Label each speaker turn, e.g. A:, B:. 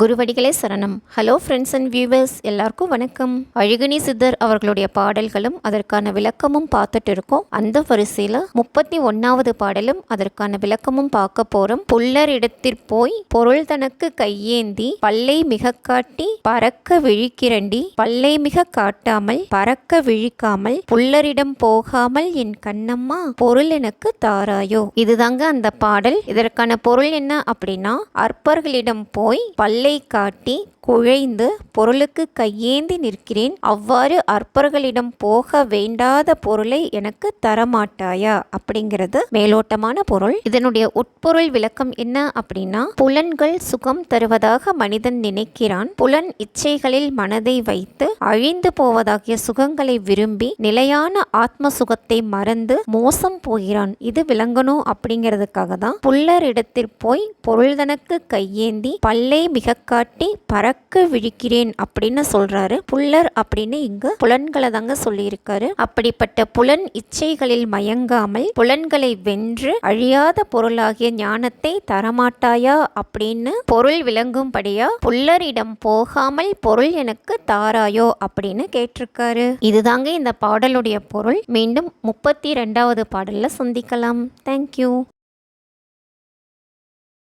A: குருவடிகளே சரணம். Hello friends and viewers எல்லாருக்கும் வணக்கம். அழகினி சித்தர் அவர்களுடைய பாடல்களும் அதற்கான விளக்கமும் பார்த்துட்டு இருக்கோம். அந்த வரிசையில் முப்பத்தி ஒன்னாவது பாடலும் அதற்கான விளக்கமும் பார்க்க போறோம். புல்லர் இடத்திற் போய் பொருள் தனக்கு கையேந்தி பல்லை மிக காட்டி பறக்க விழிக்கிறண்டி பல்லை மிக காட்டாமல் பறக்க விழிக்காமல் புல்லரிடம் போகாமல் என் கண்ணம்மா பொருள் எனக்கு தாராயோ. இதுதாங்க அந்த பாடல். இதற்கான பொருள் என்ன அப்படின்னா அற்பர்களிடம் போய் பல்லை காட்டி குழைந்து பொருளுக்கு கையேந்தி நிற்கிறேன். அவ்வாறு அற்பர்களிடம் போக வேண்டாத பொருளை எனக்கு தரமாட்டாயா? அப்படிங்கிறது மேலோட்டமான பொருள். இதனுடைய உட்பொருள் விளக்கம் என்ன அப்படின்னா புலன்கள் சுகம் தருவதாக மனிதன் நினைக்கிறான். புலன் இச்சைகளில் மனதை வைத்து அழிந்து போவதாகிய சுகங்களை விரும்பி நிலையான ஆத்ம சுகத்தை மறந்து மோசம் போகிறான். இது விளங்கணும் அப்படிங்கிறதுக்காக தான் புல்லர் இடத்தில் போய் பொருள்தனக்கு கையேந்தி பல்லை மிக காட்டி பறக்க விழிக்கிறேன் அப்படின்னு சொல்றாரு. புல்லர் அப்படின்னு இங்க புலன்களை தாங்க சொல்லியிருக்காரு. அப்படிப்பட்ட புலன் இச்சைகளில் மயங்காமல் புலன்களை வென்று அழியாத பொருளாகிய ஞானத்தை தரமாட்டாயா அப்படின்னு பொருள் விளங்கும்படியா புல்லரிடம் போகாமல் பொருள் எனக்கு தாராயோ அப்படின்னு கேட்டிருக்காரு. இதுதாங்க இந்த பாடலுடைய பொருள். மீண்டும் முப்பத்தி ரெண்டாவது பாடலில் சந்திக்கலாம். தேங்க்யூ